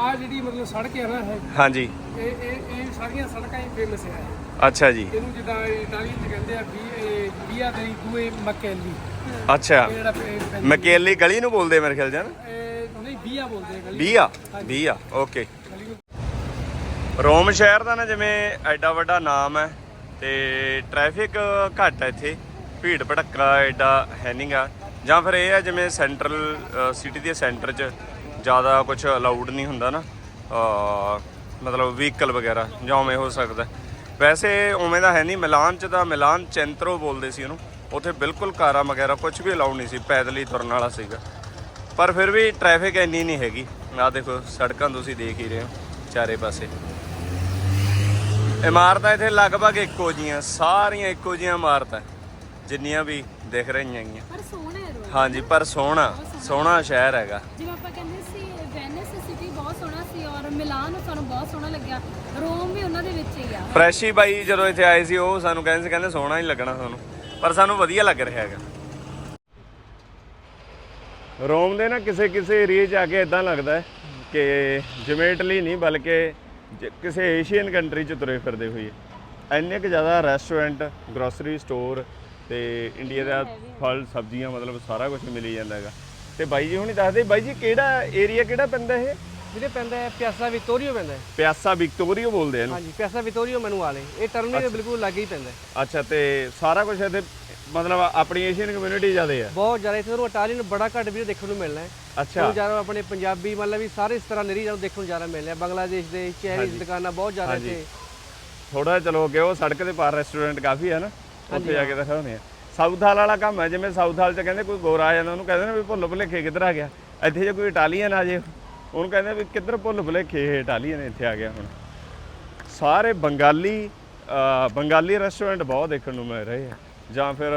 ਆ ਜਿਹੜੀ ਮਤਲਬ ਸੜਕ ਹੈ ਨਾ ਇਹ ਹਾਂਜੀ। ਇਹ ਇਹ ਇਹ ਸਾਰੀਆਂ ਸੜਕਾਂ ਹੀ ਫੇਮਸ ਹੈ ਅੱਛਾ ਜੀ। ਇਹਨੂੰ ਜਿੱਦਾਂ ਇਟਾਲੀਅਨ ਚ ਕਹਿੰਦੇ ਆ ਵੀ ਇਹ ਵੀਆ ਦੇ ਦੂਏ ਮਕੈਲੀ। ਅੱਛਾ। ਇਹ ਜਿਹੜਾ ਪੈਂਦੀ- ਮਕੇਲੀ ਗਲੀ ਨੂੰ ਬੋਲਦੇ ਮੇਰੇ ਖਿਆਲ ਜਨ ਇਹ ਨਹੀਂ ਵੀਆ ਬੋਲਦੇ ਆ ਗਲੀ ਬੀਆ? ਬੀਆ ਓਕੇ। ਗਲੀ ਨੂੰ ਰੋਮ ਸ਼ਹਿਰ ਦਾ ਨਾ ਜਿਵੇਂ ਐਡਾ ਵੱਡਾ ਨਾਮ ਹੈ ਤੇ ਟ੍ਰੈਫਿਕ ਘੱਟ ਹੈ ਇੱਥੇ, ਭੀੜ ਭੜੱਕਾ ਐਡਾ ਹੈ ਨਹੀਂਗਾ ਜਾਂ ਫਿਰ ਇਹ ਹੈ ਜਿਵੇਂ ਸੈਂਟਰਲ ਸਿਟੀ ਦੇ ਸੈਂਟਰ 'ਚ ਜ਼ਿਆਦਾ ਕੁਝ ਅਲਾਉਡ ਨਹੀਂ ਹੁੰਦਾ ਨਾ ਮਤਲਬ ਵਹੀਕਲ ਵਗੈਰਾ, ਜਾਂ ਉਵੇਂ ਹੋ ਸਕਦਾ। ਵੈਸੇ ਉਵੇਂ ਦਾ ਹੈ ਨਹੀਂ, ਮਿਲਾਨ 'ਚ ਤਾਂ ਮਿਲਾਨ ਚੈਂਤਰੋ ਬੋਲਦੇ ਸੀ ਉਹਨੂੰ, ਉੱਥੇ ਬਿਲਕੁਲ ਕਾਰਾਂ ਵਗੈਰਾ ਕੁਝ ਵੀ ਅਲਾਉਡ ਨਹੀਂ ਸੀ, ਪੈਦਲ ਹੀ ਤੁਰਨ ਵਾਲਾ ਸੀਗਾ। ਪਰ ਫਿਰ ਵੀ ਟ੍ਰੈਫਿਕ ਇੰਨੀ ਨਹੀਂ ਹੈਗੀ। ਆਹ ਦੇਖੋ, ਸੜਕਾਂ ਤੁਸੀਂ ਦੇਖ ਹੀ ਰਹੇ ਹੋ, ਚਾਰੇ ਪਾਸੇ। ਇਮਾਰਤਾਂ ਇੱਥੇ ਲਗਭਗ ਇੱਕੋ ਜੀਆਂ ਸਾਰੀਆਂ ਇੱਕੋ ਜੀਆਂ ਇਮਾਰਤਾਂ ਜਿੰਨੀਆਂ ਵੀ ਦਿਖ ਰਹੀਆਂ ਹੈਗੀਆਂ। ਪਰ ਸੋਹਣਾ ਹੈ ਰੋਮ ਹਾਂਜੀ ਪਰ ਸੋਹਣਾ ਸੋਹਣਾ। ਸ਼ਹਿਰ ਹੈਗਾ। ਜਿਵੇਂ ਆਪਾਂ ਕਹਿੰਦੇ ਸੀ ਵੈਨਿਸ ਸਿਟੀ ਬਹੁਤ ਸੋਹਣਾ ਸੀ ਔਰ ਮਿਲਾਨ ਸਾਨੂੰ ਬਹੁਤ ਸੋਹਣਾ ਲੱਗਿਆ। ਰੋਮ ਵੀ ਉਹਨਾਂ ਦੇ ਵਿੱਚ ਹੀ ਆ। ਫਰੈਸ਼ੀ ਬਾਈ ਜਦੋਂ ਇੱਥੇ ਆਏ ਸੀ ਉਹ ਸਾਨੂੰ ਕਹਿੰਦੇ ਸੀ ਕਹਿੰਦੇ ਸੋਹਣਾ ਹੀ ਲੱਗਣਾ ਤੁਹਾਨੂੰ ਪਰ ਸਾਨੂੰ ਵਧੀਆ ਲੱਗ ਰਿਹਾ ਹੈਗਾ। ਰੋਮ ਦੇ ਨਾ ਕਿਸੇ ਕਿਸੇ ਏਰੀਏ 'ਚ ਆ ਕੇ ਇਦਾਂ ਲੱਗਦਾ ਹੈ ਕਿ ਜਿਵੇਂ ਇਟਲੀ ਨਹੀਂ ਬਲਕਿ ਜ- ਕਿਸੇ ਏਸ਼ੀਅਨ ਕੰਟਰੀ 'ਚ ਤੁਰੇ ਫਿਰਦੇ ਹੋਈਏ ਇੰਨੇ ਕੁ ਜ਼ਿਆਦਾ ਰੈਸਟੋਰੈਂਟ ਗਰੋਸਰੀ ਸਟੋਰ ਤੇ ਇੰਡੀਆ ਦਾ ਫਲ ਸਬਜ਼ੀਆਂ ਮਤਲਬ ਸਾਰਾ ਕੁਝ ਮਿਲੀ ਜਾਂਦਾ ਹੈਗਾ। ਤੇ ਬਾਈ ਜੀ ਹੁਣੀ ਦੱਸਦੇ ਬਾਈ ਜੀ ਕਿਹੜਾ ਏਰੀਆ ਕਿਹੜਾ ਪੈਂਦਾ ਇਹ? ਵੀਰੇ ਪੈਂਦਾ ਹੈ ਪਿਆਸਾ ਵਿਕਟੋਰੀਓ ਪੈਂਦਾ ਹੈ। ਪਿਆਸਾ ਵਿਕਟੋਰੀਆ ਬੋਲਦੇ ਆ ਇਹਨੂੰ। ਹਾਂਜੀ ਪਿਆਸਾ ਵਿਕਟੋਰੀਓ ਮੈਨੂੰ ਆਲੇ ਇਹ ਟਰਮੀਨਲ ਬਿਲਕੁਲ ਲਾਗੇ ਹੀ ਪੈਂਦਾ ਹੈ। ਅੱਛਾ ਤੇ ਸਾਰਾ ਕੁਝ ਇਹਦੇ ਮਤਲਬ ਆਪਣੀ ਏਸ਼ੀਅਨ ਕਮਿਊਨਿਟੀ ਜ਼ਿਆਦੇ ਆ। ਬਹੁਤ ਜ਼ਿਆਦਾ ਇੱਥੇ ਤੁਹਾਨੂੰ ਇਟਾਲੀਅਨ ਬੜਾ ਘੱਟ ਵੀਡੀਓ ਦੇਖਣ ਨੂੰ ਮਿਲਣਾ ਹੈ। ਅੱਛਾ। ਜ਼ਿਆਦਾ ਆਪਣੇ ਪੰਜਾਬੀ ਮਤਲਬ ਵੀ ਸਾਰੇ ਇਸ ਤਰ੍ਹਾਂ ਨਿਰੀ ਜਾਨੂੰ ਦੇਖਣ ਨੂੰ ਜ਼ਿਆਦਾ ਮਿਲ ਰਿਹਾ ਬੰਗਲਾਦੇਸ਼ ਦੇ ਚਾਈਨੀਜ਼ ਦੁਕਾਨਾਂ ਬਹੁਤ ਜ਼ਿਆਦਾ। ਇੱਥੇ। ਥੋੜਾ ਚਲੋ ਅੱਗੇ ਉਹ ਸੜਕ ਦੇ ਪਾਰ ਰੈਸਟੋਰੈਂਟ ਕਾਫੀ ਹੈ ਨਾ ਉੱਥੇ ਜਾ ਕੇ ਦਿਖਾਉਂਦੇ ਆ। ਸਾਊਥ ਹਾਲ ਵਾਲਾ ਕੰਮ ਹੈ ਜਿਵੇਂ ਸਾਊਥ ਹਾਲ ਚ ਕਹਿੰਦੇ ਕੋਈ ਗੋਰਾ ਆ ਜਾਂਦਾ ਉਹਨੂੰ ਕਹਿੰਦੇ ਨੇ ਵੀ ਭੁੱਲ ਭੁਲੇਖੇ ਕਿੱਧਰ ਆ ਗਿਆ। ਇੱਥੇ ਜੇ ਕੋਈ ਇਟਾਲੀਅਨ ਆ ਜੇ ਉਹਨੂੰ ਕਹਿੰਦੇ ਵੀ ਕਿੱਧਰ ਭੁੱਲ ਭੁਲੇਖੇ ਇਟਾਲੀਅਨ ਇੱਥੇ ਆ ਗਿਆ ਹੁਣ। ਸਾਰੇ ਬੰਗਾਲੀ ਬੰਗਾਲੀ ਰੈਸਟੋਰੈਂਟ ਬਹੁਤ ਦੇਖਣ ਨੂੰ ਮਿਲ ਰਹੇ ਆ। ਜਾਂ ਫਿਰ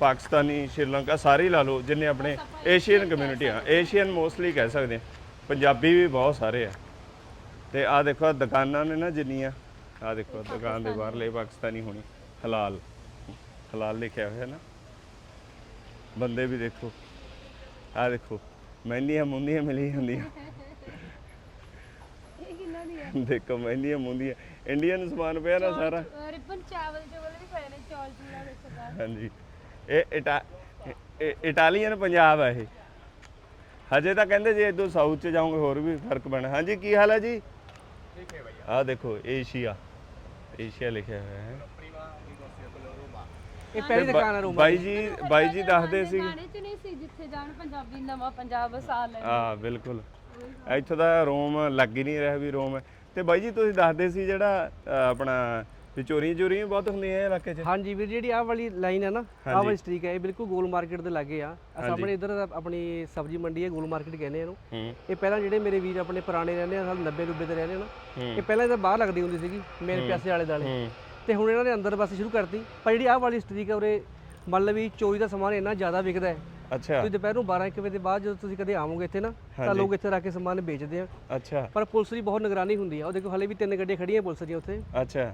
ਪਾਕਿਸਤਾਨੀ ਸ਼੍ਰੀਲੰਕਾ ਸਾਰੇ ਹੀ ਲਾ ਲਓ ਜਿੰਨੇ ਆਪਣੇ ਏਸ਼ੀਅਨ ਕਮਿਊਨਿਟੀ ਆ। ਏਸ਼ੀਅਨ ਮੋਸਟਲੀ ਕਹਿ ਸਕਦੇ ਆ। ਪੰਜਾਬੀ ਵੀ ਬਹੁਤ ਸਾਰੇ ਆ। ਤੇ ਆ ਦੇਖੋ ਦੁਕਾਨਾਂ ਨੇ ਨਾ ਜਿੰਨੀਆਂ ਆ ਦੇਖੋ ਦੁਕਾਨ ਦੇ ਬਾਹਰਲੇ ਪਾਕਿਸਤਾਨੀ ਹੋਣੀ ਹਲਾਲ। ਹਲਾਲ ਲਿਖਿਆ ਹੋਇਆ ਨਾ। ਬੰਦੇ ਵੀ ਦੇਖੋ। ਆ ਦੇਖੋ ਮਹਿੰਦੀਆਂ ਮੁੰਦੀਆਂ ਮਿਲੀ ਹੁੰਦੀਆਂ। ਇਹ ਕਿੰਨਾ ਦੀ ਹੈ ਦੇਖੋ ਮਹਿੰਦੀਆਂ ਮੁੰਦੀਆਂ। ਇੰਡੀਅਨ ਸਮਾਨ ਪਿਆ ਨਾ ਸਾਰਾ। ਰਿਪਨ ਚਾਵਲ ਚਵਲ ਹਾਂਜੀ। ਇਹ ਇਟਾ ਇਹ ਇਟਾਲੀਅਨ ਪੰਜਾਬ ਹੈ ਇਹ। ਹਜੇ ਤਾਂ ਕਹਿੰਦੇ ਜੇ ਇਦੋਂ ਸਾਊਥ ਚ ਜਾਓਗੇ ਹੋਰ ਵੀ ਫ਼ਰਕ ਪੈਣਾ। ਹਾਂਜੀ ਕੀ ਹਾਲ ਹੈ ਜੀ? ਆ ਦੇਖੋ ਏਸ਼ੀਆ। ਏਸ਼ੀਆ ਲਿਖਿਆ ਹੋਇਆ ਹੈ। ਇਹ ਪਹਿਲੀ ਦੁਕਾਨ ਹੈ ਰੋਮਾ ਬਾਈ ਜੀ ਬਾਈ ਜੀ ਦੱਸਦੇ ਸੀ ਗਾਣੇ ਚ ਨਹੀਂ ਸੀ ਜਿੱਥੇ ਜਾਣ ਪੰਜਾਬੀ ਨਵਾਂ ਪੰਜਾਬ ਸਾਲ ਲੈ ਆ ਬਿਲਕੁਲ। ਇੱਥੋਂ ਦਾ ਰੋਮ ਲੱਗ ਹੀ ਨਹੀਂ ਰਿਹਾ ਵੀ ਰੋਮ ਹੈ। ਤੇ ਬਾਈ ਜੀ ਤੁਸੀਂ ਦੱਸਦੇ ਸੀ ਜਿਹੜਾ ਆਪਣਾ ਵੀ ਚੋਰੀਆਂ ਚੋਰੀਆਂ ਬਹੁਤ ਹੁੰਦੀਆਂ ਇਹ ਇਲਾਕੇ 'ਚ। ਹਾਂਜੀ ਵੀਰ ਜਿਹੜੀ ਆਹ ਵਾਲੀ ਲਾਈਨ ਹੈ ਨਾ ਆਹ। ਵਾਲੀ ਸਟਰੀਕ ਹੈ ਇਹ ਬਿਲਕੁਲ ਗੋਲ ਮਾਰਕੀਟ ਦੇ ਲਾਗੇ ਆ। ਸਾਹਮਣੇ ਇਧਰ ਆਪਣੀ ਸਬਜ਼ੀ ਮੰਡੀ ਹੈ ਗੋਲ ਮਾਰਕੀਟ ਕਹਿੰਦੇ ਇਹਨੂੰ। ਇਹ ਪਹਿਲਾਂ ਜਿਹੜੇ ਮੇਰੇ ਵੀਰ ਆਪਣੇ ਪੁਰਾਣੇ ਰਹਿੰਦੇ ਆ ਸਾਲ 90 90 ਦੇ ਰਹਿੰਦੇ ਨਾ। ਇਹ ਪਹਿਲਾਂ ਇਹਦਾ ਬਾਹਰ ਲੱਗਦੀ ਹੁੰਦੀ ਸੀਗੀ ਮੇਨ ਪਿਆਸੇ ਵਾਲੇ ਦਾਲੇ ਤੇ ਹੁਣ ਇਹਨਾਂ ਨੇ ਅੰਦਰ ਬਸ ਸ਼ੁਰੂ ਕਰਤੀ। ਪਰ ਜਿਹੜੀ ਆਹ ਵਾਲੀ ਸਟਰੀਕ ਹੈ ਉਰੇ ਮੰਨ ਲਓ ਵੀ ਚੋਰੀ ਦਾ ਸਮਾਨ ਇੰਨਾ ਜ਼ਿਆਦਾ ਵਿਕਦਾ ਹੈ। ਅੱਛਾ। ਤੁਸੀਂ ਦੁਪਹਿਰ ਨੂੰ 12 1 ਵਜੇ ਦੇ ਬਾਅਦ ਜਦੋਂ ਤੁਸੀਂ ਕਦੇ ਆਵੋਗੇ ਇੱਥੇ ਨਾ ਤਾਂ ਲੋਕ ਇੱਥੇ ਰੱਖ ਕੇ ਸਮਾਨ ਵੇਚਦੇ ਆ। ਅੱਛਾ। ਪਰ ਪੁਲਿਸ ਦੀ ਬਹੁਤ ਨਿਗਰਾਨੀ ਹੁੰਦੀ ਆ। ਉਹ ਦੇਖੋ ਹਲੇ ਵੀ ਤਿੰਨ ਗੱਡੀਆਂ ਖੜੀਆਂ ਪੁਲਿਸ ਦੀਆਂ ਉੱਥੇ। ਅੱਛਾ।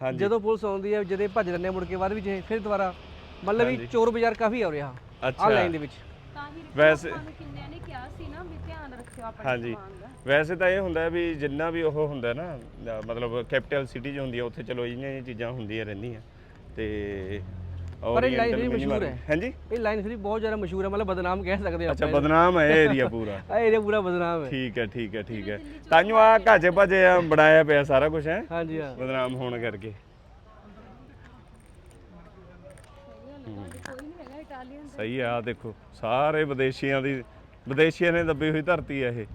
ਜਦੋਂ ਪੁਲਿਸ ਆਉਂਦੀ ਹੈ ਜਦੇ ਭੱਜ ਲੈਂਦੇ ਮੁੜ ਕੇ ਬਾਅਦ ਵਿੱਚ ਇਹ ਫਿਰ ਦੁਬਾਰਾ ਮਤਲਬ ਵੀ ਚੋਰ ਬਾਜ਼ਾਰ ਕਾਫੀ ਆ ਰਿਹਾ ਆ ਅੱਛਾ। ਲਾਈਨ ਦੇ ਵਿੱਚ। ਤਾਂ ਹੀ ਵੈਸੇ- ਕਿੰਨਿਆਂ ਨੇ ਕਿਹਾ ਸੀ ਨਾ ਵੀ ਧਿਆਨ ਰੱਖਿਓ ਆਪਣੇ ਹਾਂਜੀ। ਸਮਾਨ ਦਾ। ਵੈਸੇ ਤਾਂ ਇਹ ਹੁੰਦਾ ਹੈ ਵੀ ਜਿੰਨਾ ਵੀ ਉਹ ਹੁੰਦਾ ਨਾ ਮਤਲਬ ਕੈਪੀਟਲ ਸਿਟੀ 'ਚ ਹੁੰਦੀ ਆ ਉੱਥੇ ਚਲੋ ਇੰਨੀਆਂ ਹੀ ਚੀਜ਼ਾਂ ਹੁੰਦੀਆਂ ਰਹਿੰਦੀਆਂ। ਤੇ ਪਰ ਇਹ ਲਾਈਨ ਵੀ ਮਸ਼ਹੂਰ ਹੈ। ਹਾਂਜੀ? ਇਹ ਲਾਈਨ ਫਿਰ ਬਹੁਤ ਜ਼ਿਆਦਾ ਮਸ਼ਹੂਰ ਹੈ ਮਤਲਬ ਬਦਨਾਮ ਕਹਿ ਸਕਦੇ ਆ ਅੱਛਾ ਬਦਨਾਮ ਹੈ ਇਹ ਏਰੀਆ ਪੂਰਾ। <laughs> ਆ ਏਰੀਆ ਪੂਰਾ ਬਦਨਾਮ ਹੈ। ਠੀਕ ਹੈ ਠੀਕ ਹੈ ਠੀਕ ਹੈ। ਤਾਂਯੋ ਆ ਘਾਜੇ ਭਾਜੇ ਆ ਬਣਾਇਆ ਪਿਆ ਸਾਰਾ ਕੁਝ ਹੈ? ਹਾਂਜੀ ਹਾਂ। ਬਦਨਾਮ ਹੋਣ ਕਰਕੇ। ਸਹੀ ਆ ਦੇਖੋ ਸਾਰੇ ਵਿਦੇਸ਼ੀਆਂ ਦੀ ਵਿਦੇਸ਼ੀਆਂ ਨੇ ਦੱਬੀ ਹੋਈ ਧਰਤੀ ਆ ਇਹ।